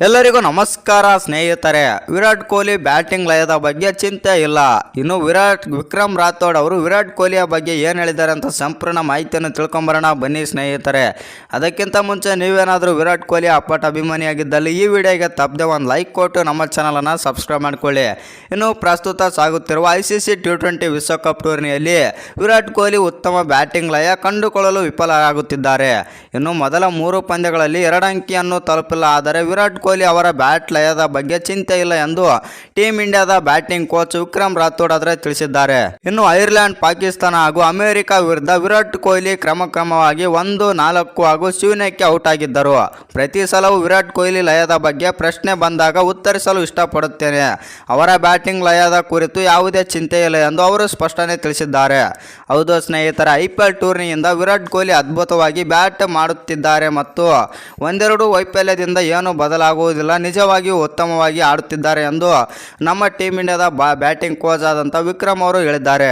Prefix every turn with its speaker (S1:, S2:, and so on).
S1: ಎಲ್ಲರಿಗೂ ನಮಸ್ಕಾರ ಸ್ನೇಹಿತರೆ. ವಿರಾಟ್ ಕೊಹ್ಲಿ ಬ್ಯಾಟಿಂಗ್ ಲಯದ ಬಗ್ಗೆ ಚಿಂತೆ ಇಲ್ಲ. ಇನ್ನು ವಿರಾಟ್, ವಿಕ್ರಮ್ ರಾಥೋಡ್ ಅವರು ವಿರಾಟ್ ಕೊಹ್ಲಿಯ ಬಗ್ಗೆ ಏನು ಹೇಳಿದ್ದಾರೆ ಅಂತ ಸಂಪೂರ್ಣ ಮಾಹಿತಿಯನ್ನು ತಿಳ್ಕೊಂಬರೋಣ. ಬನ್ನಿ ಸ್ನೇಹಿತರೆ. ಅದಕ್ಕಿಂತ ಮುಂಚೆ ನೀವೇನಾದರೂ ವಿರಾಟ್ ಕೊಹ್ಲಿ ಅಪ್ಪಟ ಅಭಿಮಾನಿಯಾಗಿದ್ದಲ್ಲಿ ಈ ವಿಡಿಯೋಗೆ ತಪ್ಪದೆ ಒಂದು ಲೈಕ್ ಕೊಟ್ಟು ನಮ್ಮ ಚಾನಲನ್ನು ಸಬ್ಸ್ಕ್ರೈಬ್ ಮಾಡಿಕೊಳ್ಳಿ. ಇನ್ನು ಪ್ರಸ್ತುತ ಸಾಗುತ್ತಿರುವ I C C T twenty ವಿಶ್ವಕಪ್ ಟೂರ್ನಿಯಲ್ಲಿ ವಿರಾಟ್ ಕೊಹ್ಲಿ ಉತ್ತಮ ಬ್ಯಾಟಿಂಗ್ ಲಯ ಕಂಡುಕೊಳ್ಳಲು ವಿಫಲರಾಗುತ್ತಿದ್ದಾರೆ. ಇನ್ನು ಮೊದಲ ಮೂರು ಪಂದ್ಯಗಳಲ್ಲಿ ಎರಡು ಅಂಕಿಯನ್ನು ತಲುಪಿಲ್ಲ. ಆದರೆ ವಿರಾಟ್ ಕೊಹ್ಲಿ ಅವರ ಬ್ಯಾಟ್ ಲಯದ ಬಗ್ಗೆ ಚಿಂತೆ ಇಲ್ಲ ಎಂದು ಟೀಮ್ ಇಂಡಿಯಾದ ಬ್ಯಾಟಿಂಗ್ ಕೋಚ್ ವಿಕ್ರಮ್ ರಾಥೋಡ್ ಆದರೆ ತಿಳಿಸಿದ್ದಾರೆ. ಇನ್ನು ಐರ್ಲೆಂಡ್, ಪಾಕಿಸ್ತಾನ ಹಾಗೂ ಅಮೆರಿಕ ವಿರುದ್ಧ ವಿರಾಟ್ ಕೊಹ್ಲಿ ಕ್ರಮ ಕ್ರಮವಾಗಿ ಒಂದು, ನಾಲ್ಕು ಹಾಗೂ ಶೂನ್ಯಕ್ಕೆ ಔಟ್ ಆಗಿದ್ದರು. ಪ್ರತಿ ಸಲವೂ ವಿರಾಟ್ ಕೊಹ್ಲಿ ಲಯದ ಬಗ್ಗೆ ಪ್ರಶ್ನೆ ಬಂದಾಗ ಉತ್ತರಿಸಲು ಇಷ್ಟಪಡುತ್ತೇನೆ. ಅವರ ಬ್ಯಾಟಿಂಗ್ ಲಯದ ಕುರಿತು ಯಾವುದೇ ಚಿಂತೆ ಇಲ್ಲ ಎಂದು ಅವರು ಸ್ಪಷ್ಟನೆ ತಿಳಿಸಿದ್ದಾರೆ. ಹೌದು ಸ್ನೇಹಿತರ, ಐ ಟೂರ್ನಿಯಿಂದ ವಿರಾಟ್ ಕೊಹ್ಲಿ ಅದ್ಭುತವಾಗಿ ಬ್ಯಾಟ್ ಮಾಡುತ್ತಿದ್ದಾರೆ ಮತ್ತು ಒಂದೆರಡು ವೈಫಲ್ಯದಿಂದ ಏನು ಬದಲಾಗುವುದಿಲ್ಲ ನಿಜವಾಗಿಯೂ ಉತ್ತಮವಾಗಿ ಆಡುತ್ತಿದ್ದಾರೆ ಎಂದು ನಮ್ಮ ಟೀಮ್ ಇಂಡಿಯಾದ ಬ್ಯಾಟಿಂಗ್ ಕೋಚ್ ಆದಂಥ ವಿಕ್ರಮ್ ಅವರು ಹೇಳಿದ್ದಾರೆ.